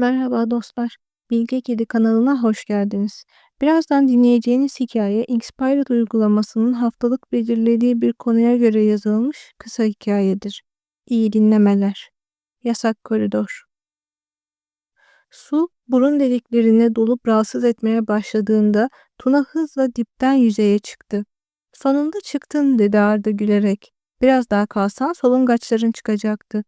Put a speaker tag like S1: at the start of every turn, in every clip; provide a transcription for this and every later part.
S1: Merhaba dostlar. Bilge Kedi kanalına hoş geldiniz. Birazdan dinleyeceğiniz hikaye Inspired uygulamasının haftalık belirlediği bir konuya göre yazılmış kısa hikayedir. İyi dinlemeler. Yasak koridor. Su burun deliklerine dolup rahatsız etmeye başladığında Tuna hızla dipten yüzeye çıktı. Sonunda çıktın dedi Arda gülerek. Biraz daha kalsan solungaçların çıkacaktı.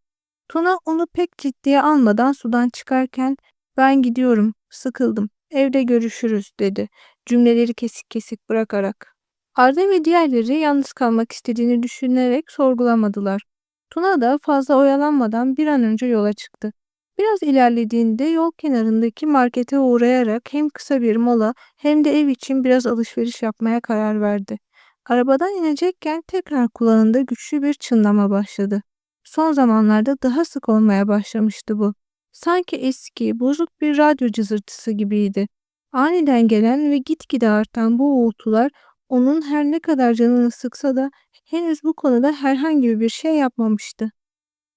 S1: Tuna onu pek ciddiye almadan sudan çıkarken ben gidiyorum, sıkıldım, evde görüşürüz dedi cümleleri kesik kesik bırakarak. Arda ve diğerleri yalnız kalmak istediğini düşünerek sorgulamadılar. Tuna da fazla oyalanmadan bir an önce yola çıktı. Biraz ilerlediğinde yol kenarındaki markete uğrayarak hem kısa bir mola hem de ev için biraz alışveriş yapmaya karar verdi. Arabadan inecekken tekrar kulağında güçlü bir çınlama başladı. Son zamanlarda daha sık olmaya başlamıştı bu. Sanki eski, bozuk bir radyo cızırtısı gibiydi. Aniden gelen ve gitgide artan bu uğultular onun her ne kadar canını sıksa da henüz bu konuda herhangi bir şey yapmamıştı.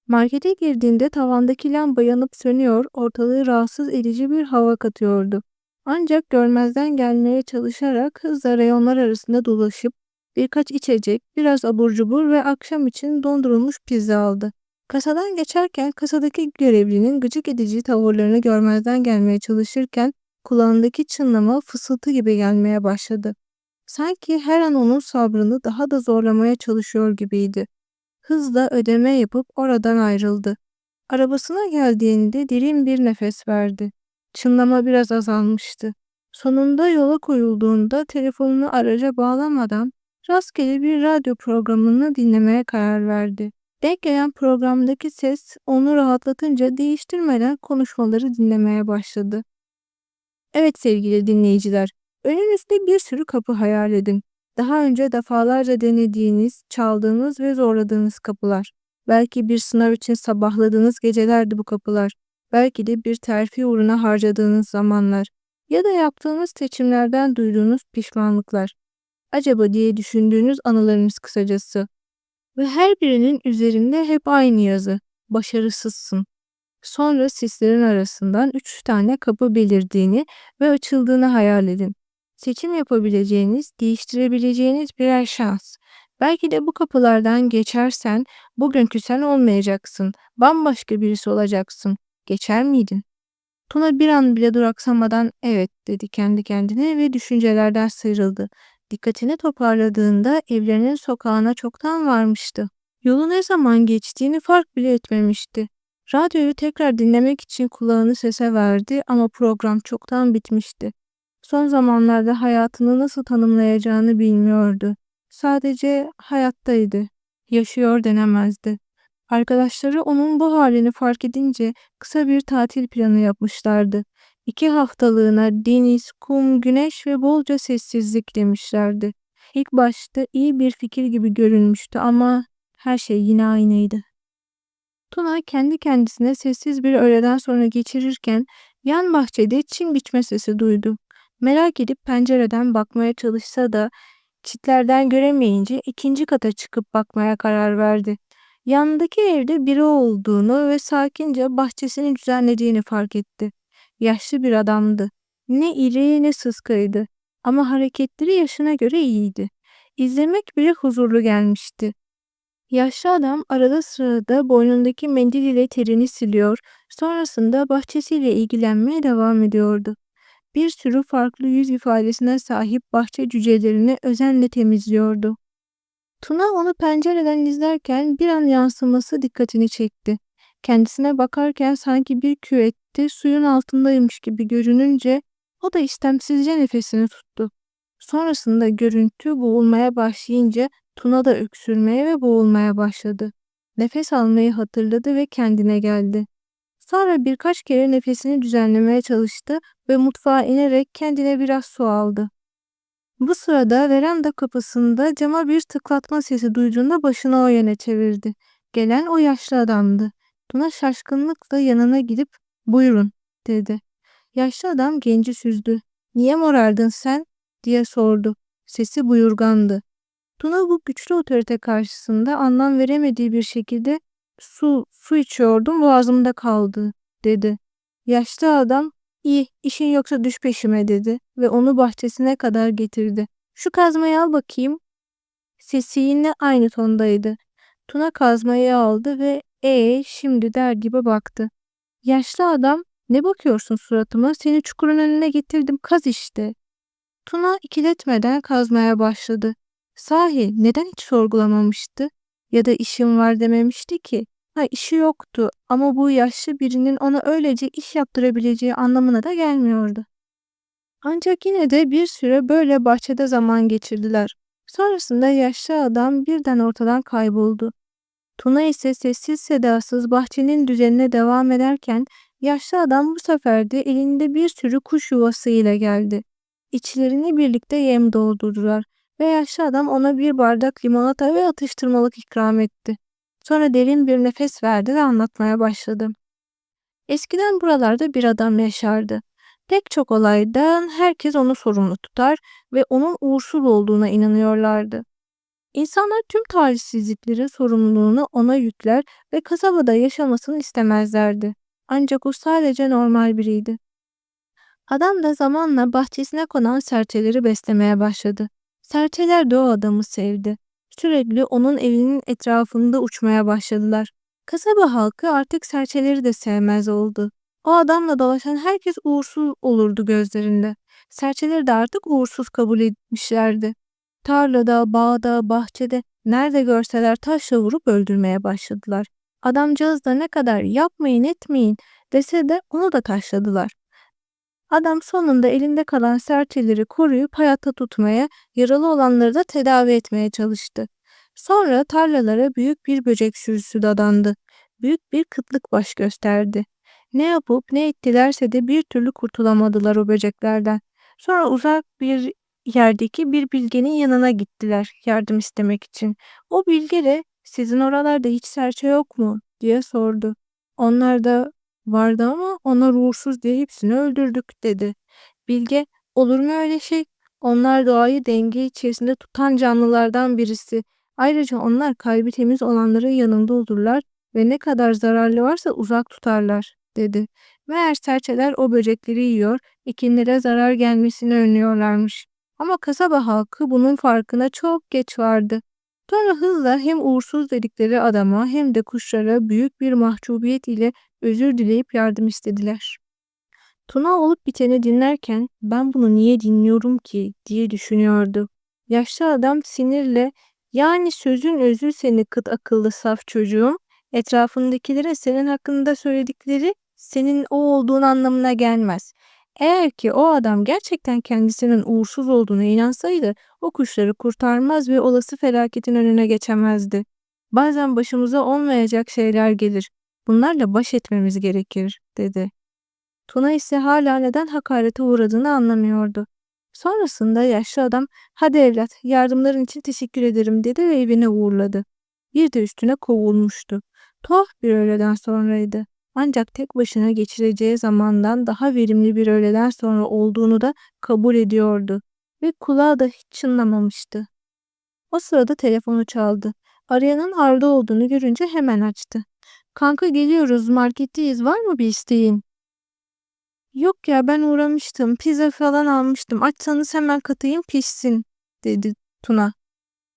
S1: Markete girdiğinde tavandaki lamba yanıp sönüyor, ortalığı rahatsız edici bir hava katıyordu. Ancak görmezden gelmeye çalışarak hızla reyonlar arasında dolaşıp birkaç içecek, biraz abur cubur ve akşam için dondurulmuş pizza aldı. Kasadan geçerken kasadaki görevlinin gıcık edici tavırlarını görmezden gelmeye çalışırken kulağındaki çınlama fısıltı gibi gelmeye başladı. Sanki her an onun sabrını daha da zorlamaya çalışıyor gibiydi. Hızla ödeme yapıp oradan ayrıldı. Arabasına geldiğinde derin bir nefes verdi. Çınlama biraz azalmıştı. Sonunda yola koyulduğunda telefonunu araca bağlamadan rastgele bir radyo programını dinlemeye karar verdi. Denk gelen programdaki ses onu rahatlatınca değiştirmeden konuşmaları dinlemeye başladı. Evet sevgili dinleyiciler, önünüzde bir sürü kapı hayal edin. Daha önce defalarca denediğiniz, çaldığınız ve zorladığınız kapılar. Belki bir sınav için sabahladığınız gecelerdi bu kapılar. Belki de bir terfi uğruna harcadığınız zamanlar. Ya da yaptığınız seçimlerden duyduğunuz pişmanlıklar acaba diye düşündüğünüz anılarınız kısacası. Ve her birinin üzerinde hep aynı yazı. Başarısızsın. Sonra sislerin arasından üç tane kapı belirdiğini ve açıldığını hayal edin. Seçim yapabileceğiniz, değiştirebileceğiniz birer şans. Belki de bu kapılardan geçersen bugünkü sen olmayacaksın. Bambaşka birisi olacaksın. Geçer miydin? Tuna bir an bile duraksamadan evet dedi kendi kendine ve düşüncelerden sıyrıldı. Dikkatini toparladığında evlerinin sokağına çoktan varmıştı. Yolu ne zaman geçtiğini fark bile etmemişti. Radyoyu tekrar dinlemek için kulağını sese verdi ama program çoktan bitmişti. Son zamanlarda hayatını nasıl tanımlayacağını bilmiyordu. Sadece hayattaydı. Yaşıyor denemezdi. Arkadaşları onun bu halini fark edince kısa bir tatil planı yapmışlardı. İki haftalığına deniz, kum, güneş ve bolca sessizlik demişlerdi. İlk başta iyi bir fikir gibi görünmüştü ama her şey yine aynıydı. Tuna kendi kendisine sessiz bir öğleden sonra geçirirken yan bahçede çim biçme sesi duydu. Merak edip pencereden bakmaya çalışsa da çitlerden göremeyince ikinci kata çıkıp bakmaya karar verdi. Yanındaki evde biri olduğunu ve sakince bahçesini düzenlediğini fark etti. Yaşlı bir adamdı. Ne iri ne sıskaydı ama hareketleri yaşına göre iyiydi. İzlemek bile huzurlu gelmişti. Yaşlı adam arada sırada boynundaki mendil ile terini siliyor, sonrasında bahçesiyle ilgilenmeye devam ediyordu. Bir sürü farklı yüz ifadesine sahip bahçe cücelerini özenle temizliyordu. Tuna onu pencereden izlerken bir an yansıması dikkatini çekti. Kendisine bakarken sanki bir küvette suyun altındaymış gibi görününce o da istemsizce nefesini tuttu. Sonrasında görüntü boğulmaya başlayınca Tuna da öksürmeye ve boğulmaya başladı. Nefes almayı hatırladı ve kendine geldi. Sonra birkaç kere nefesini düzenlemeye çalıştı ve mutfağa inerek kendine biraz su aldı. Bu sırada veranda kapısında cama bir tıklatma sesi duyduğunda başını o yöne çevirdi. Gelen o yaşlı adamdı. Tuna şaşkınlıkla yanına gidip buyurun dedi. Yaşlı adam genci süzdü. Niye morardın sen diye sordu. Sesi buyurgandı. Tuna bu güçlü otorite karşısında anlam veremediği bir şekilde su, su içiyordum boğazımda kaldı dedi. Yaşlı adam iyi işin yoksa düş peşime dedi ve onu bahçesine kadar getirdi. Şu kazmayı al bakayım. Sesi yine aynı tondaydı. Tuna kazmayı aldı ve ee şimdi der gibi baktı. Yaşlı adam ne bakıyorsun suratıma seni çukurun önüne getirdim kaz işte. Tuna ikiletmeden kazmaya başladı. Sahi neden hiç sorgulamamıştı? Ya da işim var dememişti ki. Ha işi yoktu ama bu yaşlı birinin ona öylece iş yaptırabileceği anlamına da gelmiyordu. Ancak yine de bir süre böyle bahçede zaman geçirdiler. Sonrasında yaşlı adam birden ortadan kayboldu. Tuna ise sessiz sedasız bahçenin düzenine devam ederken yaşlı adam bu sefer de elinde bir sürü kuş yuvası ile geldi. İçlerini birlikte yem doldurdular ve yaşlı adam ona bir bardak limonata ve atıştırmalık ikram etti. Sonra derin bir nefes verdi ve anlatmaya başladı. Eskiden buralarda bir adam yaşardı. Pek çok olaydan herkes onu sorumlu tutar ve onun uğursuz olduğuna inanıyorlardı. İnsanlar tüm talihsizliklerin sorumluluğunu ona yükler ve kasabada yaşamasını istemezlerdi. Ancak o sadece normal biriydi. Adam da zamanla bahçesine konan serçeleri beslemeye başladı. Serçeler de o adamı sevdi. Sürekli onun evinin etrafında uçmaya başladılar. Kasaba halkı artık serçeleri de sevmez oldu. O adamla dolaşan herkes uğursuz olurdu gözlerinde. Serçeleri de artık uğursuz kabul etmişlerdi. Tarlada, bağda, bahçede nerede görseler taşla vurup öldürmeye başladılar. Adamcağız da ne kadar yapmayın etmeyin dese de onu da taşladılar. Adam sonunda elinde kalan serçeleri koruyup hayatta tutmaya, yaralı olanları da tedavi etmeye çalıştı. Sonra tarlalara büyük bir böcek sürüsü dadandı. Büyük bir kıtlık baş gösterdi. Ne yapıp ne ettilerse de bir türlü kurtulamadılar o böceklerden. Sonra uzak bir yerdeki bir bilgenin yanına gittiler yardım istemek için. O bilge de sizin oralarda hiç serçe yok mu diye sordu. Onlar da vardı ama onlar uğursuz diye hepsini öldürdük dedi. Bilge olur mu öyle şey? Onlar doğayı denge içerisinde tutan canlılardan birisi. Ayrıca onlar kalbi temiz olanların yanında olurlar ve ne kadar zararlı varsa uzak tutarlar dedi. Meğer serçeler o böcekleri yiyor, ekinlere zarar gelmesini önlüyorlarmış. Ama kasaba halkı bunun farkına çok geç vardı. Sonra hızla hem uğursuz dedikleri adama hem de kuşlara büyük bir mahcubiyet ile özür dileyip yardım istediler. Tuna olup biteni dinlerken ben bunu niye dinliyorum ki diye düşünüyordu. Yaşlı adam sinirle yani sözün özü seni kıt akıllı saf çocuğum etrafındakilere senin hakkında söyledikleri senin o olduğun anlamına gelmez. Eğer ki o adam gerçekten kendisinin uğursuz olduğuna inansaydı o kuşları kurtarmaz ve olası felaketin önüne geçemezdi. Bazen başımıza olmayacak şeyler gelir. Bunlarla baş etmemiz gerekir, dedi. Tuna ise hala neden hakarete uğradığını anlamıyordu. Sonrasında yaşlı adam, hadi evlat yardımların için teşekkür ederim dedi ve evine uğurladı. Bir de üstüne kovulmuştu. Tuhaf bir öğleden sonraydı. Ancak tek başına geçireceği zamandan daha verimli bir öğleden sonra olduğunu da kabul ediyordu ve kulağı da hiç çınlamamıştı. O sırada telefonu çaldı. Arayanın Arda olduğunu görünce hemen açtı. Kanka geliyoruz marketteyiz var mı bir isteğin? Yok ya ben uğramıştım pizza falan almıştım açsanız hemen katayım pişsin dedi Tuna.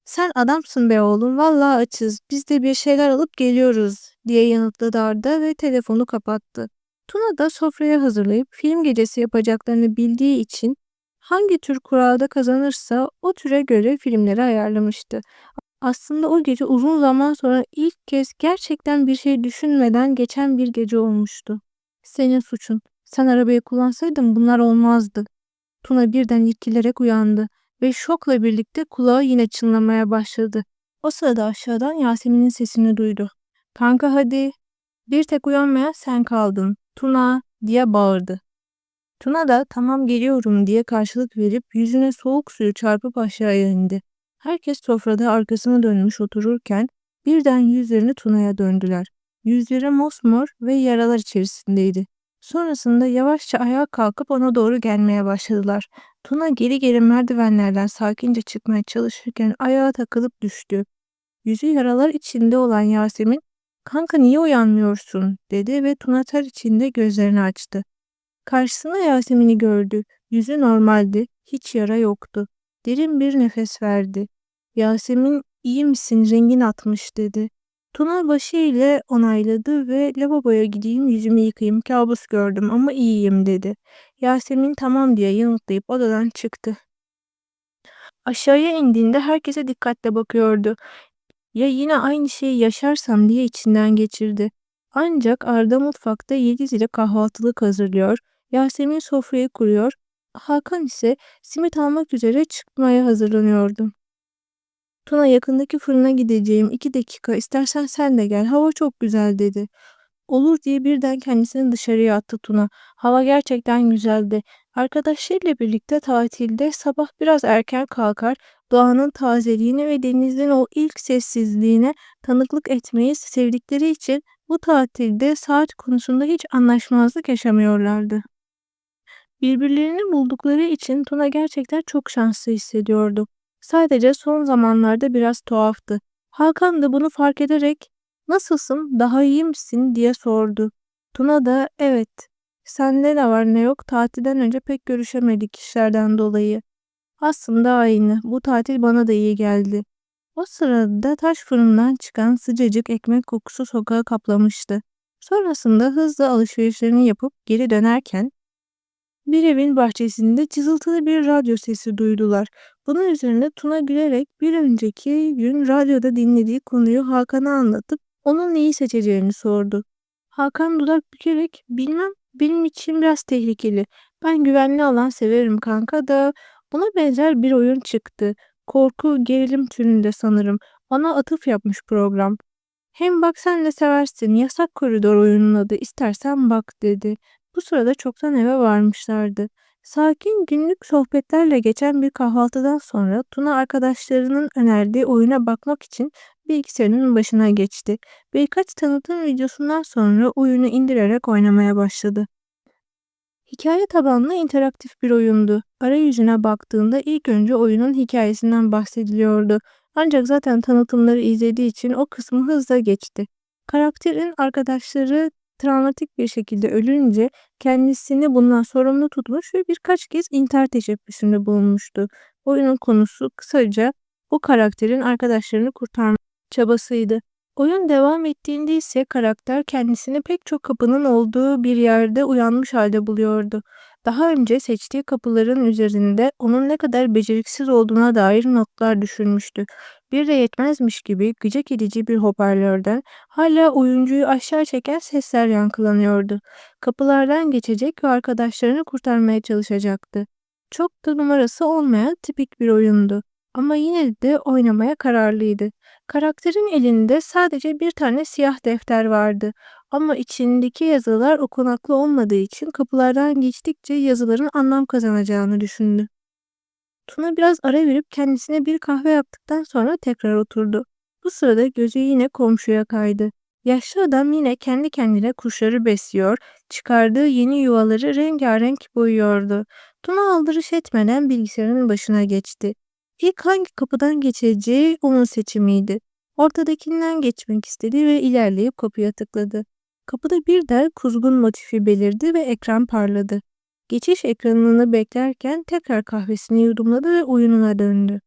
S1: Sen adamsın be oğlum vallahi açız biz de bir şeyler alıp geliyoruz diye yanıtladı Arda ve telefonu kapattı. Tuna da sofraya hazırlayıp film gecesi yapacaklarını bildiği için hangi tür kurada kazanırsa o türe göre filmleri ayarlamıştı. Aslında o gece uzun zaman sonra ilk kez gerçekten bir şey düşünmeden geçen bir gece olmuştu. Senin suçun. Sen arabayı kullansaydın bunlar olmazdı. Tuna birden irkilerek uyandı ve şokla birlikte kulağı yine çınlamaya başladı. O sırada aşağıdan Yasemin'in sesini duydu. Kanka hadi. Bir tek uyanmayan sen kaldın. Tuna diye bağırdı. Tuna da tamam geliyorum diye karşılık verip yüzüne soğuk suyu çarpıp aşağıya indi. Herkes sofrada arkasına dönmüş otururken birden yüzlerini Tuna'ya döndüler. Yüzleri mosmor ve yaralar içerisindeydi. Sonrasında yavaşça ayağa kalkıp ona doğru gelmeye başladılar. Tuna geri geri merdivenlerden sakince çıkmaya çalışırken ayağa takılıp düştü. Yüzü yaralar içinde olan Yasemin "Kanka niye uyanmıyorsun?" dedi ve Tuna ter içinde gözlerini açtı. Karşısında Yasemin'i gördü. Yüzü normaldi, hiç yara yoktu. Derin bir nefes verdi. Yasemin, iyi misin, rengin atmış dedi. Tuna başı ile onayladı ve lavaboya gideyim yüzümü yıkayayım kabus gördüm ama iyiyim dedi. Yasemin tamam diye yanıtlayıp odadan çıktı. Aşağıya indiğinde herkese dikkatle bakıyordu. Ya yine aynı şeyi yaşarsam diye içinden geçirdi. Ancak Arda mutfakta Yeliz ile kahvaltılık hazırlıyor, Yasemin sofrayı kuruyor, Hakan ise simit almak üzere çıkmaya hazırlanıyordu. Tuna yakındaki fırına gideceğim iki dakika istersen sen de gel hava çok güzel dedi. Olur diye birden kendisini dışarıya attı Tuna. Hava gerçekten güzeldi. Arkadaşlarıyla birlikte tatilde sabah biraz erken kalkar, doğanın tazeliğini ve denizin o ilk sessizliğine tanıklık etmeyi sevdikleri için bu tatilde saat konusunda hiç anlaşmazlık yaşamıyorlardı. Birbirlerini buldukları için Tuna gerçekten çok şanslı hissediyordu. Sadece son zamanlarda biraz tuhaftı. Hakan da bunu fark ederek "Nasılsın, daha iyi misin?" diye sordu. Tuna da "Evet, sende ne var ne yok, tatilden önce pek görüşemedik işlerden dolayı. Aslında aynı, bu tatil bana da iyi geldi." O sırada taş fırından çıkan sıcacık ekmek kokusu sokağı kaplamıştı. Sonrasında hızlı alışverişlerini yapıp geri dönerken bir evin bahçesinde cızıltılı bir radyo sesi duydular. Bunun üzerine Tuna gülerek bir önceki gün radyoda dinlediği konuyu Hakan'a anlatıp onun neyi seçeceğini sordu. Hakan dudak bükerek bilmem benim için biraz tehlikeli. Ben güvenli alan severim kanka da buna benzer bir oyun çıktı. Korku gerilim türünde sanırım. Bana atıf yapmış program. Hem bak sen de seversin. Yasak koridor oyunun adı. İstersen bak dedi. Bu sırada çoktan eve varmışlardı. Sakin günlük sohbetlerle geçen bir kahvaltıdan sonra Tuna arkadaşlarının önerdiği oyuna bakmak için bilgisayarının başına geçti. Birkaç tanıtım videosundan sonra oyunu indirerek oynamaya başladı. Hikaye tabanlı interaktif bir oyundu. Arayüzüne baktığında ilk önce oyunun hikayesinden bahsediliyordu. Ancak zaten tanıtımları izlediği için o kısmı hızla geçti. Karakterin arkadaşları travmatik bir şekilde ölünce kendisini bundan sorumlu tutmuş ve birkaç kez intihar teşebbüsünde bulunmuştu. Oyunun konusu kısaca o karakterin arkadaşlarını kurtarma çabasıydı. Oyun devam ettiğinde ise karakter kendisini pek çok kapının olduğu bir yerde uyanmış halde buluyordu. Daha önce seçtiği kapıların üzerinde onun ne kadar beceriksiz olduğuna dair notlar düşürmüştü. Bir de yetmezmiş gibi gıcık edici bir hoparlörden hala oyuncuyu aşağı çeken sesler yankılanıyordu. Kapılardan geçecek ve arkadaşlarını kurtarmaya çalışacaktı. Çok da numarası olmayan tipik bir oyundu. Ama yine de oynamaya kararlıydı. Karakterin elinde sadece bir tane siyah defter vardı. Ama içindeki yazılar okunaklı olmadığı için kapılardan geçtikçe yazıların anlam kazanacağını düşündü. Tuna biraz ara verip kendisine bir kahve yaptıktan sonra tekrar oturdu. Bu sırada gözü yine komşuya kaydı. Yaşlı adam yine kendi kendine kuşları besliyor, çıkardığı yeni yuvaları rengarenk boyuyordu. Tuna aldırış etmeden bilgisayarın başına geçti. İlk hangi kapıdan geçeceği onun seçimiydi. Ortadakinden geçmek istedi ve ilerleyip kapıya tıkladı. Kapıda birden kuzgun motifi belirdi ve ekran parladı. Geçiş ekranını beklerken tekrar kahvesini yudumladı ve oyununa döndü.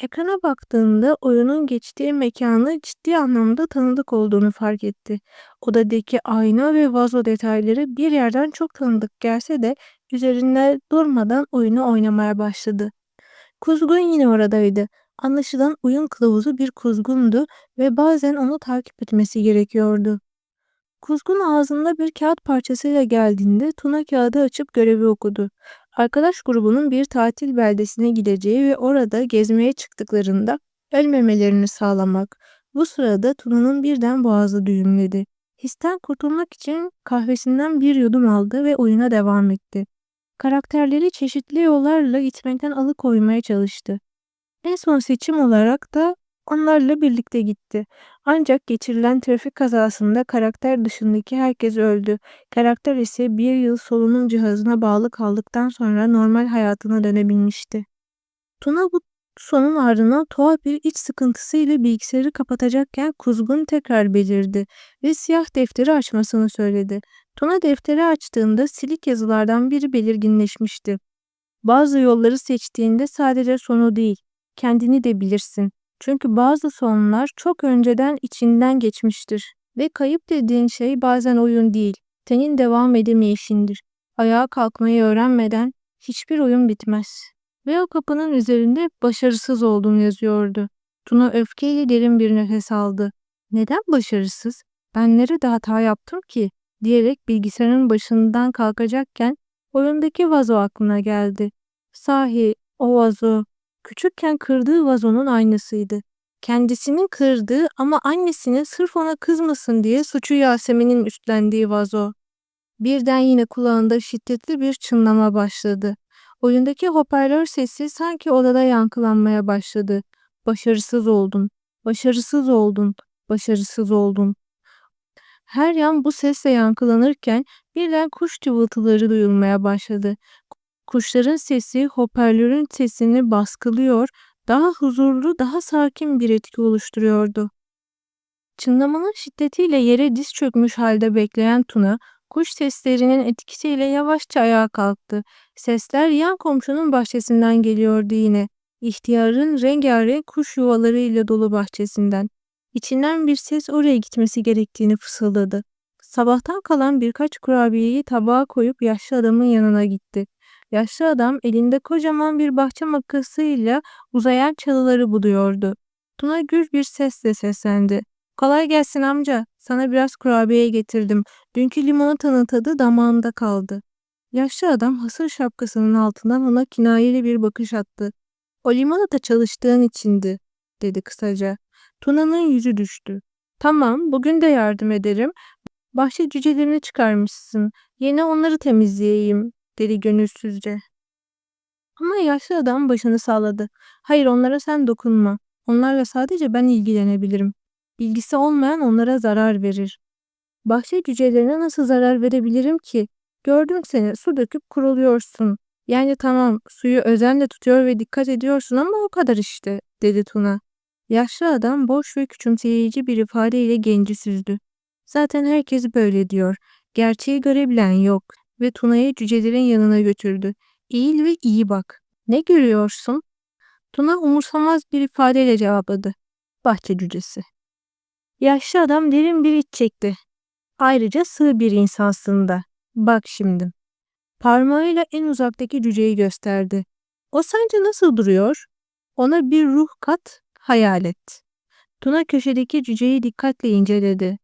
S1: Ekrana baktığında oyunun geçtiği mekanı ciddi anlamda tanıdık olduğunu fark etti. Odadaki ayna ve vazo detayları bir yerden çok tanıdık gelse de üzerinde durmadan oyunu oynamaya başladı. Kuzgun yine oradaydı. Anlaşılan oyun kılavuzu bir kuzgundu ve bazen onu takip etmesi gerekiyordu. Kuzgun ağzında bir kağıt parçasıyla geldiğinde Tuna kağıdı açıp görevi okudu. Arkadaş grubunun bir tatil beldesine gideceği ve orada gezmeye çıktıklarında ölmemelerini sağlamak. Bu sırada Tuna'nın birden boğazı düğümledi. Histen kurtulmak için kahvesinden bir yudum aldı ve oyuna devam etti. Karakterleri çeşitli yollarla gitmekten alıkoymaya çalıştı. En son seçim olarak da onlarla birlikte gitti. Ancak geçirilen trafik kazasında karakter dışındaki herkes öldü. Karakter ise bir yıl solunum cihazına bağlı kaldıktan sonra normal hayatına dönebilmişti. Tuna bu Sonun ardından tuhaf bir iç sıkıntısıyla bilgisayarı kapatacakken Kuzgun tekrar belirdi ve siyah defteri açmasını söyledi. Tuna defteri açtığında silik yazılardan biri belirginleşmişti. Bazı yolları seçtiğinde sadece sonu değil, kendini de bilirsin. Çünkü bazı sonlar çok önceden içinden geçmiştir. Ve kayıp dediğin şey bazen oyun değil, senin devam edemeyişindir. Ayağa kalkmayı öğrenmeden hiçbir oyun bitmez. Ve o kapının üzerinde başarısız olduğunu yazıyordu. Tuna öfkeyle derin bir nefes aldı. Neden başarısız? Ben nerede hata yaptım ki? Diyerek bilgisayarın başından kalkacakken oyundaki vazo aklına geldi. Sahi o vazo küçükken kırdığı vazonun aynısıydı. Kendisinin kırdığı ama annesinin sırf ona kızmasın diye suçu Yasemin'in üstlendiği vazo. Birden yine kulağında şiddetli bir çınlama başladı. Oyundaki hoparlör sesi sanki odada yankılanmaya başladı. Başarısız oldun, başarısız oldun, başarısız oldun. Her yan bu sesle yankılanırken birden kuş cıvıltıları duyulmaya başladı. Kuşların sesi hoparlörün sesini baskılıyor, daha huzurlu, daha sakin bir etki oluşturuyordu. Çınlamanın şiddetiyle yere diz çökmüş halde bekleyen Tuna, kuş seslerinin etkisiyle yavaşça ayağa kalktı. Sesler yan komşunun bahçesinden geliyordu yine. İhtiyarın rengarenk kuş yuvalarıyla dolu bahçesinden. İçinden bir ses oraya gitmesi gerektiğini fısıldadı. Sabahtan kalan birkaç kurabiyeyi tabağa koyup yaşlı adamın yanına gitti. Yaşlı adam elinde kocaman bir bahçe makasıyla uzayan çalıları buluyordu. Tuna gür bir sesle seslendi. Kolay gelsin amca. Sana biraz kurabiye getirdim. Dünkü limonatanın tadı damağımda kaldı. Yaşlı adam hasır şapkasının altından ona kinayeli bir bakış attı. O limonata çalıştığın içindi, dedi kısaca. Tuna'nın yüzü düştü. Tamam, bugün de yardım ederim. Bahçe cücelerini çıkarmışsın. Yine onları temizleyeyim, dedi gönülsüzce. Ama yaşlı adam başını salladı. Hayır onlara sen dokunma. Onlarla sadece ben ilgilenebilirim. Bilgisi olmayan onlara zarar verir. Bahçe cücelerine nasıl zarar verebilirim ki? Gördüm seni su döküp kuruluyorsun. Yani tamam suyu özenle tutuyor ve dikkat ediyorsun ama o kadar işte dedi Tuna. Yaşlı adam boş ve küçümseyici bir ifadeyle genci süzdü. Zaten herkes böyle diyor. Gerçeği görebilen yok ve Tuna'yı cücelerin yanına götürdü. Eğil ve iyi bak. Ne görüyorsun? Tuna umursamaz bir ifadeyle cevapladı. Bahçe cücesi. Yaşlı adam derin bir iç çekti. Ayrıca sığ bir insansın da. Bak şimdi. Parmağıyla en uzaktaki cüceyi gösterdi. O sence nasıl duruyor? Ona bir ruh kat, hayal et. Tuna köşedeki cüceyi dikkatle inceledi.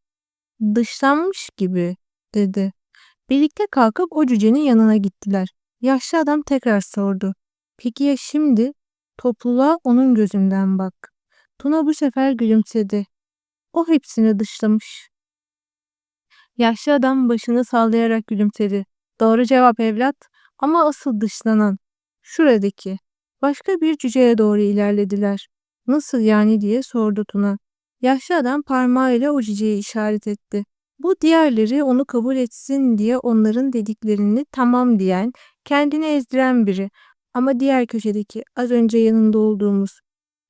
S1: Dışlanmış gibi, dedi. Birlikte kalkıp o cücenin yanına gittiler. Yaşlı adam tekrar sordu. Peki ya şimdi? Topluluğa onun gözünden bak. Tuna bu sefer gülümsedi. O hepsini dışlamış. Yaşlı adam başını sallayarak gülümsedi. Doğru cevap evlat ama asıl dışlanan. Şuradaki. Başka bir cüceye doğru ilerlediler. Nasıl yani diye sordu Tuna. Yaşlı adam parmağıyla o cüceyi işaret etti. Bu diğerleri onu kabul etsin diye onların dediklerini tamam diyen, kendini ezdiren biri. Ama diğer köşedeki az önce yanında olduğumuz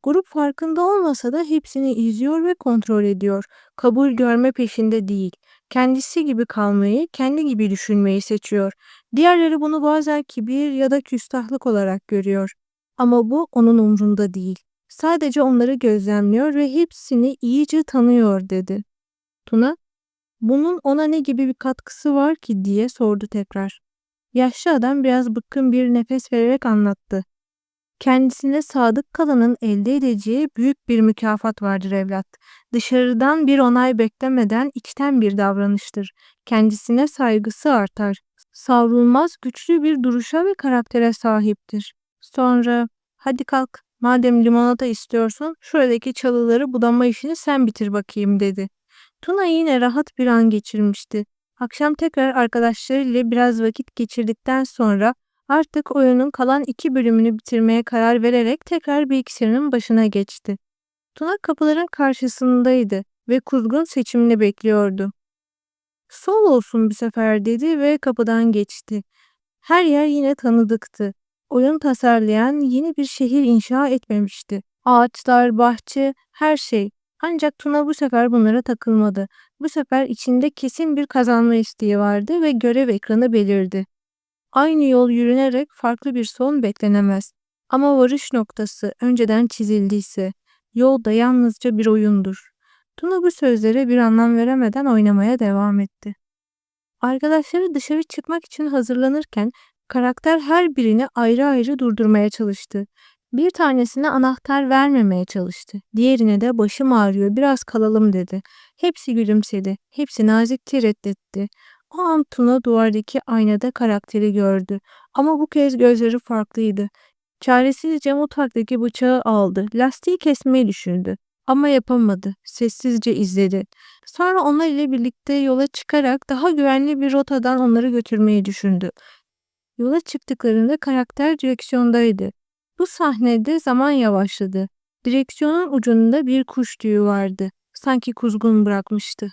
S1: Grup farkında olmasa da hepsini izliyor ve kontrol ediyor. Kabul görme peşinde değil. Kendisi gibi kalmayı, kendi gibi düşünmeyi seçiyor. Diğerleri bunu bazen kibir ya da küstahlık olarak görüyor. Ama bu onun umrunda değil. Sadece onları gözlemliyor ve hepsini iyice tanıyor dedi. Tuna, bunun ona ne gibi bir katkısı var ki diye sordu tekrar. Yaşlı adam biraz bıkkın bir nefes vererek anlattı. Kendisine sadık kalanın elde edeceği büyük bir mükafat vardır evlat. Dışarıdan bir onay beklemeden içten bir davranıştır. Kendisine saygısı artar. Savrulmaz güçlü bir duruşa ve karaktere sahiptir. Sonra hadi kalk madem limonata istiyorsun şuradaki çalıları budama işini sen bitir bakayım dedi. Tuna yine rahat bir an geçirmişti. Akşam tekrar arkadaşlarıyla biraz vakit geçirdikten sonra Artık oyunun kalan iki bölümünü bitirmeye karar vererek tekrar bilgisayarının başına geçti. Tuna kapıların karşısındaydı ve kuzgun seçimini bekliyordu. Sol olsun bir sefer dedi ve kapıdan geçti. Her yer yine tanıdıktı. Oyun tasarlayan yeni bir şehir inşa etmemişti. Ağaçlar, bahçe, her şey. Ancak Tuna bu sefer bunlara takılmadı. Bu sefer içinde kesin bir kazanma isteği vardı ve görev ekranı belirdi. Aynı yol yürünerek farklı bir son beklenemez. Ama varış noktası önceden çizildiyse, yol da yalnızca bir oyundur. Tuna bu sözlere bir anlam veremeden oynamaya devam etti. Arkadaşları dışarı çıkmak için hazırlanırken karakter her birini ayrı ayrı durdurmaya çalıştı. Bir tanesine anahtar vermemeye çalıştı. Diğerine de başım ağrıyor biraz kalalım dedi. Hepsi gülümsedi. Hepsi nazikçe reddetti. O an Tuna duvardaki aynada karakteri gördü. Ama bu kez gözleri farklıydı. Çaresizce mutfaktaki bıçağı aldı. Lastiği kesmeyi düşündü. Ama yapamadı. Sessizce izledi. Sonra onlar ile birlikte yola çıkarak daha güvenli bir rotadan onları götürmeyi düşündü. Yola çıktıklarında karakter direksiyondaydı. Bu sahnede zaman yavaşladı. Direksiyonun ucunda bir kuş tüyü vardı. Sanki kuzgun bırakmıştı.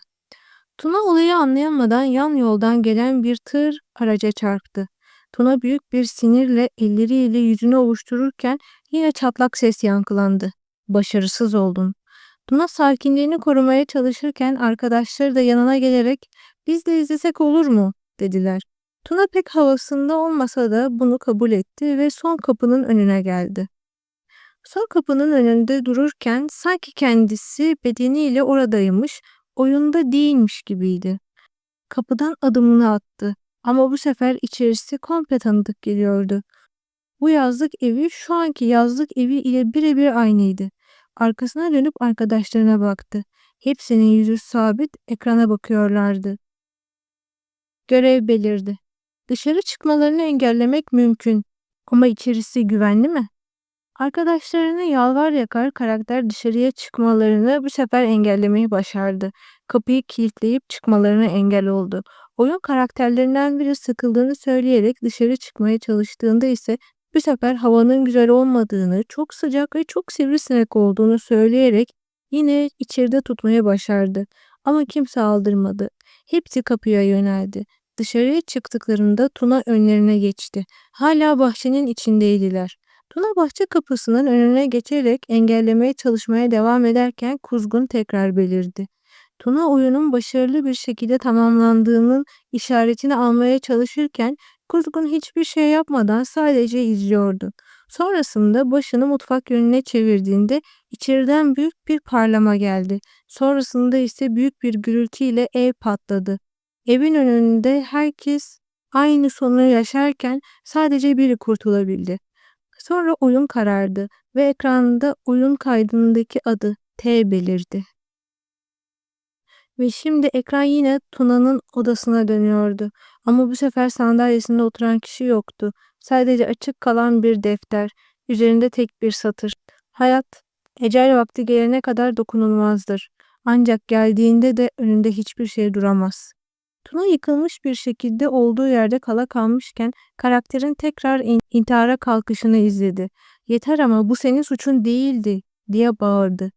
S1: Tuna olayı anlayamadan yan yoldan gelen bir tır araca çarptı. Tuna büyük bir sinirle elleriyle yüzünü ovuştururken yine çatlak ses yankılandı. Başarısız oldun. Tuna sakinliğini korumaya çalışırken arkadaşları da yanına gelerek biz de izlesek olur mu dediler. Tuna pek havasında olmasa da bunu kabul etti ve son kapının önüne geldi. Son kapının önünde dururken sanki kendisi bedeniyle oradaymış, oyunda değilmiş gibiydi. Kapıdan adımını attı ama bu sefer içerisi komple tanıdık geliyordu. Bu yazlık evi şu anki yazlık evi ile birebir aynıydı. Arkasına dönüp arkadaşlarına baktı. Hepsinin yüzü sabit ekrana bakıyorlardı. Görev belirdi. Dışarı çıkmalarını engellemek mümkün ama içerisi güvenli mi? Arkadaşlarını yalvar yakar karakter dışarıya çıkmalarını bu sefer engellemeyi başardı. Kapıyı kilitleyip çıkmalarına engel oldu. Oyun karakterlerinden biri sıkıldığını söyleyerek dışarı çıkmaya çalıştığında ise bu sefer havanın güzel olmadığını, çok sıcak ve çok sivrisinek olduğunu söyleyerek yine içeride tutmaya başardı. Ama kimse aldırmadı. Hepsi kapıya yöneldi. Dışarıya çıktıklarında Tuna önlerine geçti. Hala bahçenin içindeydiler. Tuna bahçe kapısının önüne geçerek engellemeye çalışmaya devam ederken kuzgun tekrar belirdi. Tuna oyunun başarılı bir şekilde tamamlandığının işaretini almaya çalışırken kuzgun hiçbir şey yapmadan sadece izliyordu. Sonrasında başını mutfak yönüne çevirdiğinde içeriden büyük bir parlama geldi. Sonrasında ise büyük bir gürültüyle ev patladı. Evin önünde herkes aynı sonu yaşarken sadece biri kurtulabildi. Sonra oyun karardı ve ekranda oyun kaydındaki adı T belirdi. Ve şimdi ekran yine Tuna'nın odasına dönüyordu. Ama bu sefer sandalyesinde oturan kişi yoktu. Sadece açık kalan bir defter. Üzerinde tek bir satır. Hayat, ecel vakti gelene kadar dokunulmazdır. Ancak geldiğinde de önünde hiçbir şey duramaz. Tuna yıkılmış bir şekilde olduğu yerde kala kalmışken karakterin tekrar in intihara kalkışını izledi. Yeter ama bu senin suçun değildi diye bağırdı.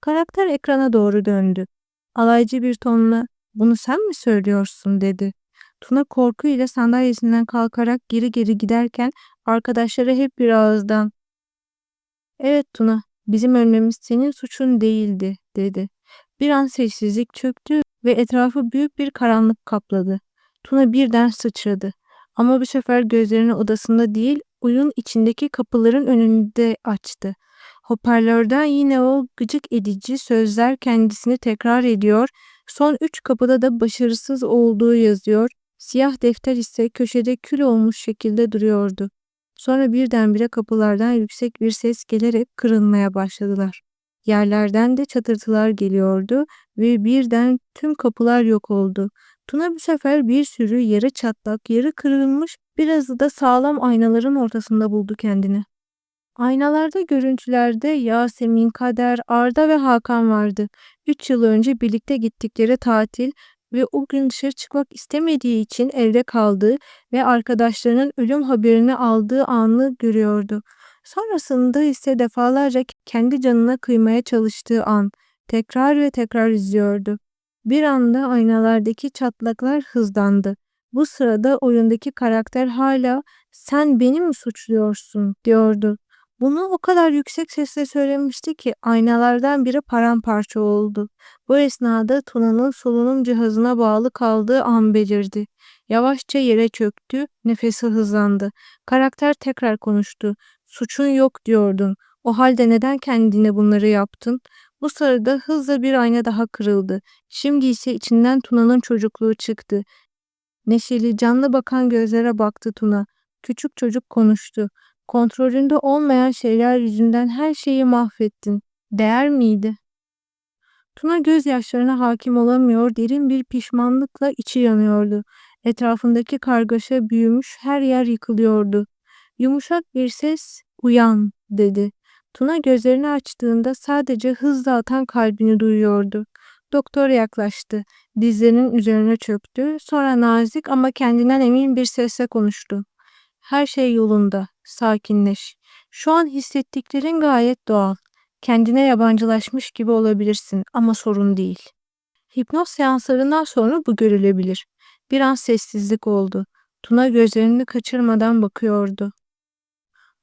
S1: Karakter ekrana doğru döndü. Alaycı bir tonla bunu sen mi söylüyorsun dedi. Tuna korkuyla sandalyesinden kalkarak geri geri giderken arkadaşları hep bir ağızdan Evet Tuna bizim ölmemiz senin suçun değildi dedi. Bir an sessizlik çöktü ve etrafı büyük bir karanlık kapladı. Tuna birden sıçradı. Ama bu sefer gözlerini odasında değil, oyun içindeki kapıların önünde açtı. Hoparlörden yine o gıcık edici sözler kendisini tekrar ediyor. Son üç kapıda da başarısız olduğu yazıyor. Siyah defter ise köşede kül olmuş şekilde duruyordu. Sonra birdenbire kapılardan yüksek bir ses gelerek kırılmaya başladılar. Yerlerden de çatırtılar geliyordu ve birden tüm kapılar yok oldu. Tuna bu sefer bir sürü yarı çatlak, yarı kırılmış, birazı da sağlam aynaların ortasında buldu kendini. Aynalarda görüntülerde Yasemin, Kader, Arda ve Hakan vardı. Üç yıl önce birlikte gittikleri tatil ve o gün dışarı çıkmak istemediği için evde kaldığı ve arkadaşlarının ölüm haberini aldığı anı görüyordu. Sonrasında ise defalarca kendi canına kıymaya çalıştığı an tekrar ve tekrar izliyordu. Bir anda aynalardaki çatlaklar hızlandı. Bu sırada oyundaki karakter hala "Sen beni mi suçluyorsun?" diyordu. Bunu o kadar yüksek sesle söylemişti ki aynalardan biri paramparça oldu. Bu esnada Tuna'nın solunum cihazına bağlı kaldığı an belirdi. Yavaşça yere çöktü, nefesi hızlandı. Karakter tekrar konuştu. "Suçun yok diyordun. O halde neden kendine bunları yaptın?" Bu sırada hızla bir ayna daha kırıldı. Şimdi ise içinden Tuna'nın çocukluğu çıktı. Neşeli, canlı bakan gözlere baktı Tuna. Küçük çocuk konuştu. Kontrolünde olmayan şeyler yüzünden her şeyi mahvettin. Değer miydi? Tuna gözyaşlarına hakim olamıyor, derin bir pişmanlıkla içi yanıyordu. Etrafındaki kargaşa büyümüş, her yer yıkılıyordu. Yumuşak bir ses, uyan, dedi. Tuna gözlerini açtığında sadece hızla atan kalbini duyuyordu. Doktor yaklaştı. Dizlerinin üzerine çöktü. Sonra nazik ama kendinden emin bir sesle konuştu. Her şey yolunda. Sakinleş. Şu an hissettiklerin gayet doğal. Kendine yabancılaşmış gibi olabilirsin ama sorun değil. Hipnoz seanslarından sonra bu görülebilir. Bir an sessizlik oldu. Tuna gözlerini kaçırmadan bakıyordu.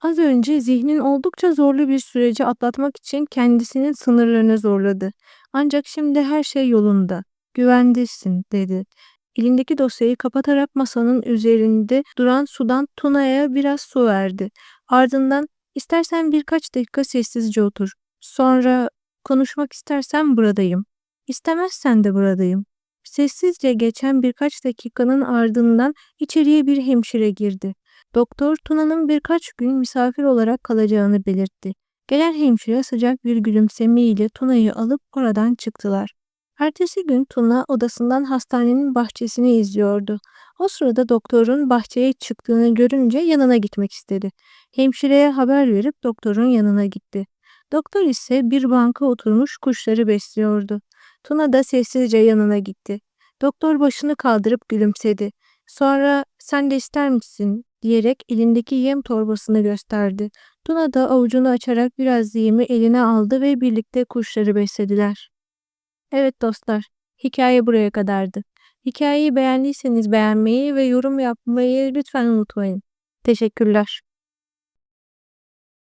S1: Az önce zihnin oldukça zorlu bir süreci atlatmak için kendisinin sınırlarını zorladı. Ancak şimdi her şey yolunda. Güvendesin, dedi. Elindeki dosyayı kapatarak masanın üzerinde duran sudan Tuna'ya biraz su verdi. Ardından istersen birkaç dakika sessizce otur. Sonra konuşmak istersen buradayım. İstemezsen de buradayım. Sessizce geçen birkaç dakikanın ardından içeriye bir hemşire girdi. Doktor Tuna'nın birkaç gün misafir olarak kalacağını belirtti. Gelen hemşire sıcak bir gülümsemeyle Tuna'yı alıp oradan çıktılar. Ertesi gün Tuna odasından hastanenin bahçesini izliyordu. O sırada doktorun bahçeye çıktığını görünce yanına gitmek istedi. Hemşireye haber verip doktorun yanına gitti. Doktor ise bir banka oturmuş kuşları besliyordu. Tuna da sessizce yanına gitti. Doktor başını kaldırıp gülümsedi. Sonra sen de ister misin diyerek elindeki yem torbasını gösterdi. Tuna da avucunu açarak biraz yemi eline aldı ve birlikte kuşları beslediler. Evet dostlar, hikaye buraya kadardı. Hikayeyi beğendiyseniz beğenmeyi ve yorum yapmayı lütfen unutmayın. Teşekkürler.